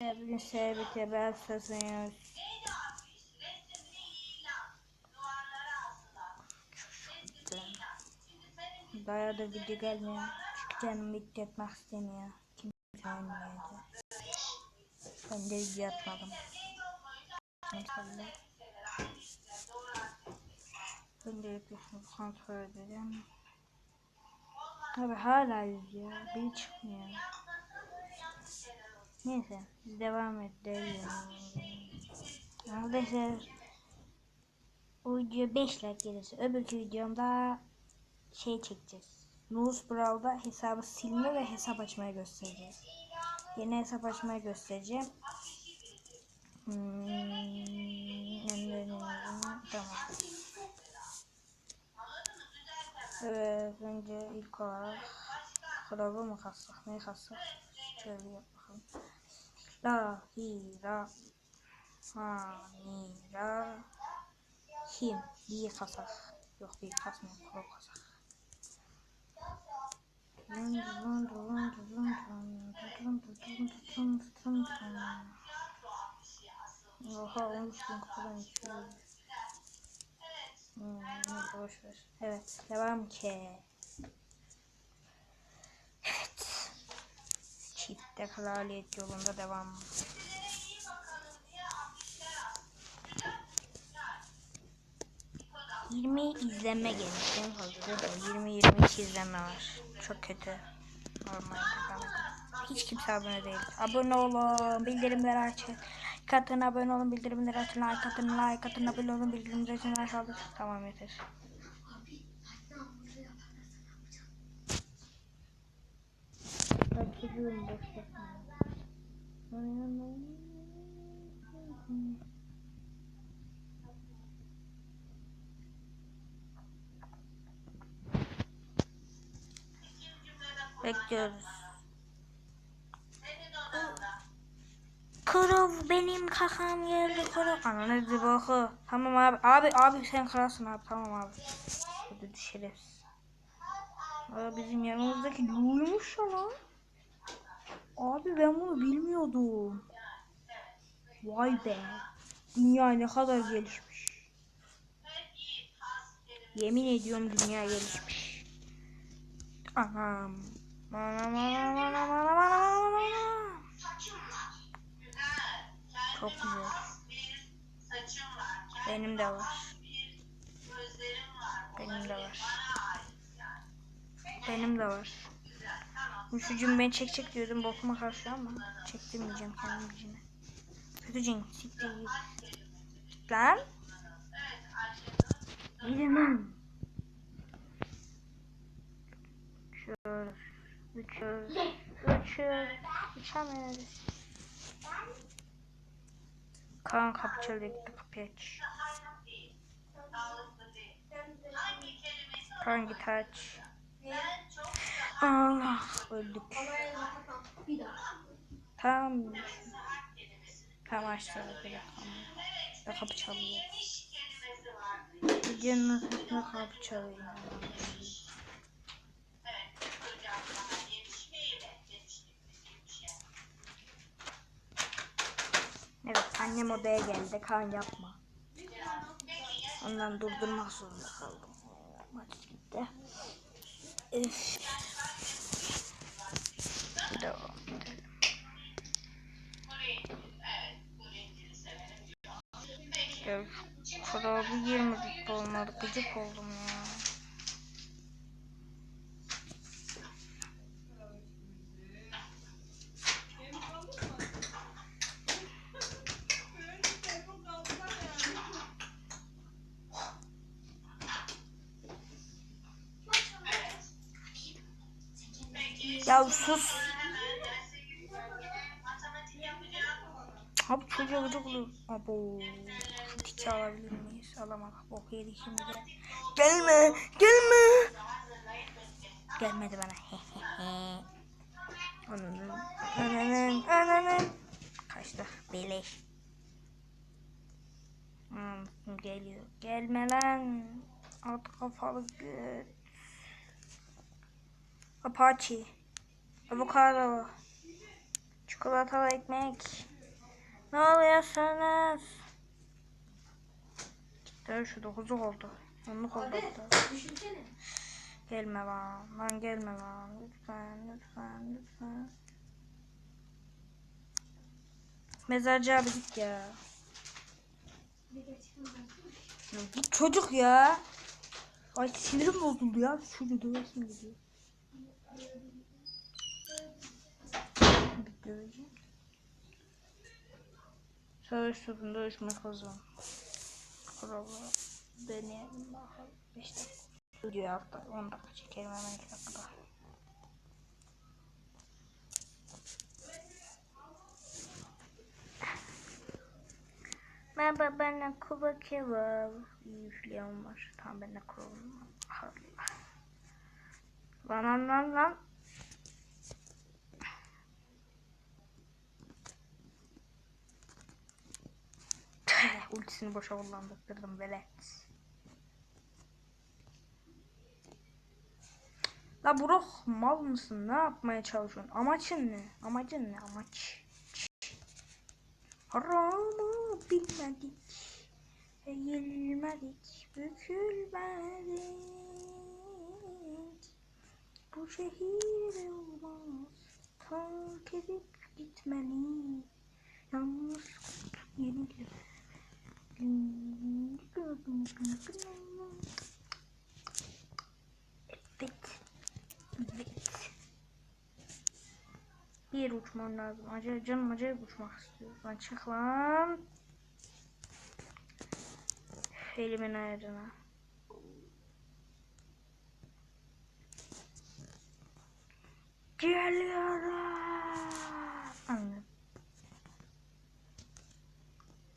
Bugün sevbite ben sesiniz. Bayağı da video gelmiyor. Çünkü canım video etmek istemiyor. Kimse olmayacak. Ben de video atmadım. Öncelikle şunu kontrol edelim. Abi hala yüzüyor. Bir çıkmıyor. Neyse devam edelim. Arkadaşlar o video 5 like gelirse öbürkü videomda şey çekeceğiz. Nuz Brawl'da hesabı silme ve hesap açmayı göstereceğiz. Yeni hesap açmayı göstereceğim. Hmm, tamam. Evet önce ilk olarak Krabı mı kassak ne kassak şöyle yap bakalım. La hi ra ha ni ra him diye kasak. Yok bir kasmıyor krab kasak. Oha 13 bin kupadan içiyor. Hmm, boş ver. Evet, devam ki. Evet. Çifte kraliyet yolunda devam. Yirmi izlenme gelmiş. En fazla 20-22 izlenme var. Çok kötü. Normalde. Hiç kimse abone değil. Abone olun, bildirimleri açın. Like atın, abone olun, bildirimleri açın. Like atın, like atın, abone olun, bildirimleri açın. Like aldık. Tamam yeter. Çocuğum boş Bekliyoruz. Kral benim kakam geldi kral. Ananı zıbakı. Tamam abi. Abi abi sen kralsın abi. Tamam abi. Hadi düşeriz. Abi bizim yanımızdaki duymuş ya lan. Abi ben bunu bilmiyordum. Vay be. Dünya ne kadar gelişmiş. Yemin ediyorum dünya gelişmiş. Anam. Anam anam anam anam anam anam. Çok güzel. Benim de var. Benim de var. Benim de var. Çocuğum ben çek çek diyordum bokuma karşı ama çektirmeyeceğim kendim gücüne. Kötücün siktir git. Lan. Gidemem. Uçuyoruz. Uçuyoruz. Uçuyoruz. Uçamıyoruz. Kaan kapı gitti kapıyı aç. Kaan git aç. Allah öldük. Tamam. Tamam açtı böyle tamam. Ve kapı çalıyor. Videonun ortasında kapı çalıyor. Evet annem odaya geldi. Kan yapma. Ondan durdurmak zorunda kaldım. Maç gitti. Üf. Gıcık oldum ya. Ya sus. Abi çocuğa gıcık oluyor. Abo. Şu tiki alabilir miyiz? Alamadık. Bok yedik şimdi de. Gelme. Gelme. Gelmedi bana. Ananın. Ananın. Ananın. Kaçtı. Beleş. Hmm, geliyor. Gelme lan. At kafalı göt. Apache. Avokado. Çikolatalı ekmek. Ne oluyorsunuz? Dur şu dokuzu oldu. Onluk oldu. hatta. Düşünsene. Gelme lan. Lan gelme lan. Lütfen lütfen lütfen. Mezarcı abi git ya. Ya git çocuk ya. Ay sinirim bozuldu ya. Çocuğu dövesim gidiyor. Bir döveceğim. Savaş topunda ölçmek lazım. Kuralları deneyelim bakalım. 5 dakika. Video hafta 10 dakika çekelim hemen 2 dakikada. Merhaba benden kuba kebap. İyi üfleyen var. Tamam benden kuralım. Allah. Lan lan lan lan. Tüh, Ultisini boşa kullandırdım velet. La Burak mal mısın? Ne yapmaya çalışıyorsun? Amaçın ne? Amacın ne? Amaç. Haramı bilmedik. Eğilmedik, bükülmedik. Bu şehirde olmaz. Terk edip gitmeli. Yalnız yenilir. Evet. Evet. Bir yere uçmam lazım. Acayip canım acayip uçmak istiyor. Lan çık lan. Elimin ayarına. Geliyorum.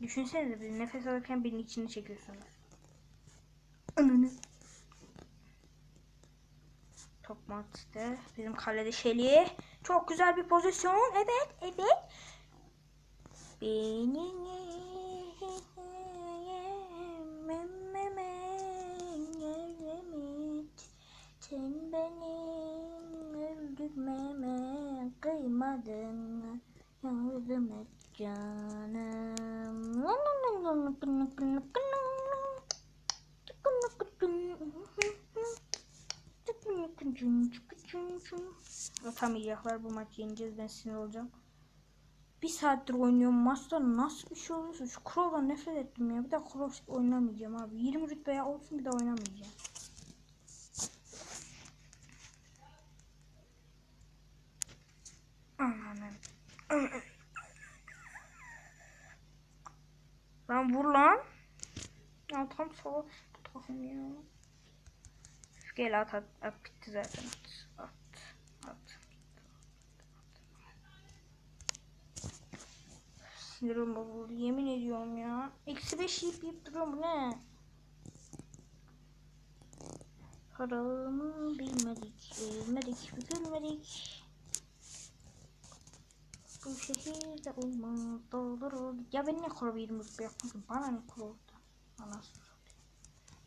Düşünsenize bir nefes alırken birinin içini çekiyorsunuz. Ananı. Top maçta bizim kalede Şeli. Çok güzel bir pozisyon. Evet, evet. Sen benim öldürmeme kıymadın yardım et canım Atamayacaklar bu maçı yeneceğiz ben sinir olacağım. Bir saattir oynuyorum maçta nasıl bir şey oluyorsa şu Crow'dan nefret ettim ya. Bir daha Crow oynamayacağım abi. 20 rütbeye olsun bir daha oynamayacağım. Ananı. Lan vur lan. Ya tam bu takım ya. Gel at at, at bitti zaten at. At. At. Sinirim bozuldu yemin ediyorum ya. Eksi beş yiyip yiyip duruyorum bu ne? Paramı bilmedik, bilmedik, bükülmedik. Bu şehirde olmaz, doldur ol. Ya ben ne kuru bir yirmi yapmadım, bana ne oldu. Anasını satayım.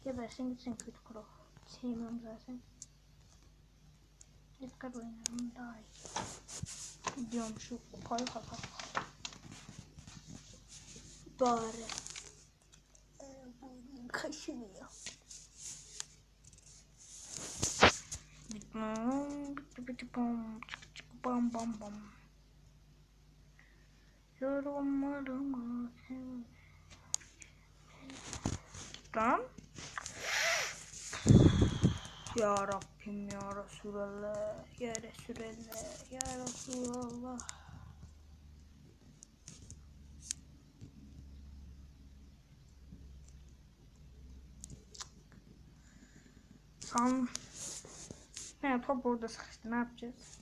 Gebersin gitsin kötü kuru. Sevmiyorum zaten. Dikkat oynarım daha iyi. Diyorum şu kupayı kapat. Bari. Kaşınıyor. Bitmem. Bitti bitti bam. Çık çık bam bam bam. Yorumlarımı. Lan. Ya Rabbim ya Resulallah. Ya Resulallah. Ya Resulallah. San. Ne top orada sıkıştı ne yapacağız?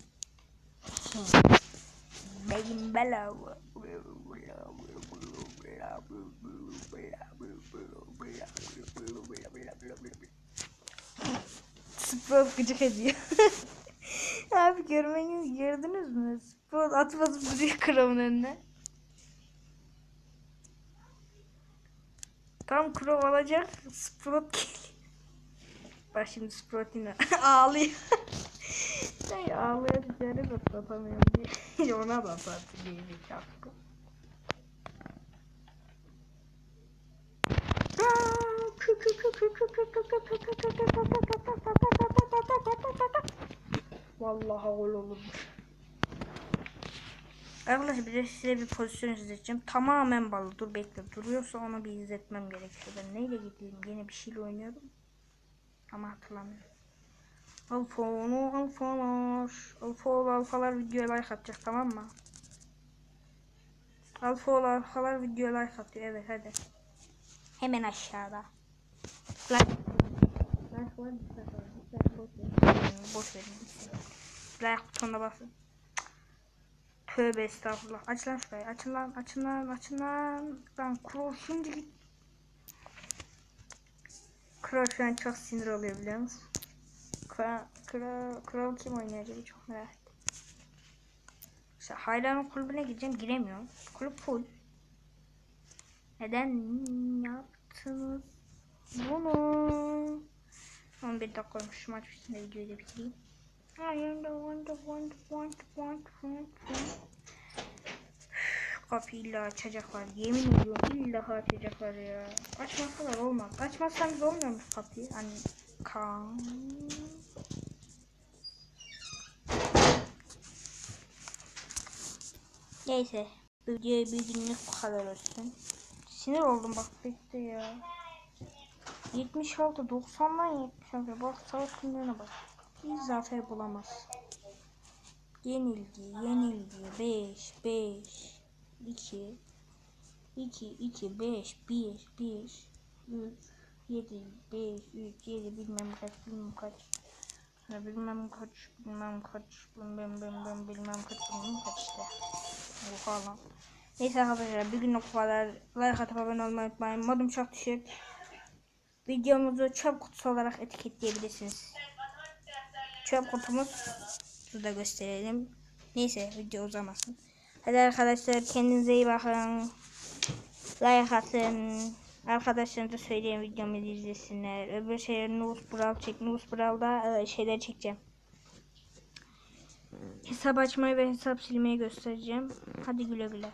Bela. Spor gıcık ediyor. Abi görmeniz gördünüz mü? Spor at basıp duruyor kralın önüne. Tam krov alacak. Sprot geliyor. Bak şimdi Sprout'ine ağlıyor. Ay ağlayan üzerine de satamıyorum diye. Ona diye bir çarpı. Vallahi gol olurmuş. Arkadaşlar bir de size bir pozisyon izleteceğim. Tamamen balı. Dur bekle. Duruyorsa onu bir izletmem gerekiyor. Ben neyle gideyim? Yine bir şeyle oynuyordum. Ama hatırlamıyorum. Alfa onu alfalar. Alfa ol alfalar videoya like atacak tamam mı? Alfa ol alfalar videoya like atıyor. Evet hadi. Hemen aşağıda. Like. Like var mı? Like boş verin. Boş verin. Like butonuna basın. Tövbe estağfurullah. Aç lan şurayı. Açın lan. Açın lan. Açın lan. Lan Kro şimdi git. Kro şu an çok sinir oluyor biliyor musun? Kro, Kro, Kro kim oynuyor acaba çok merak ettim. İşte Hayran'ın kulübüne gideceğim. Giremiyorum. Kulüp full. Neden yaptınız bunu? 11 dakika olmuş. Şu maç üstünde videoyu da bitireyim. The one, the one, the one. Kapıyı illa açacaklar. Yemin ediyorum illa açacaklar ya. Açmasalar olmaz. Açmazsanız olmuyormuş kapıyı. Hani kan. Neyse. Videoya günlük bu kadar olsun. Sinir oldum bak bekle ya. 76 90'dan 76 bak savaş günlerine bak. Bir zafer bulamaz. Yenilgi, yenilgi 5 5 2 2 2 5 1 1 3 7 5 3 7 bilmem kaç bilmem kaç bilmem kaç bilmem kaç bilmem bilmem bilmem kaç bilmem kaç işte. Oha lan. Neyse arkadaşlar bir günlük bu kadar. Like atıp abone olmayı unutmayın. Modum çok düşük. Videomuzu çöp kutusu olarak etiketleyebilirsiniz. Çöp kutumuz şurada gösterelim. Neyse video uzamasın. Hadi arkadaşlar kendinize iyi bakın. Like atın. Arkadaşlarınıza söyleyin videomu izlesinler. Öbür şeyler Nus Brawl çek. Nus Brawl'da e, şeyler çekeceğim. Hesap açmayı ve hesap silmeyi göstereceğim. Hadi güle güle.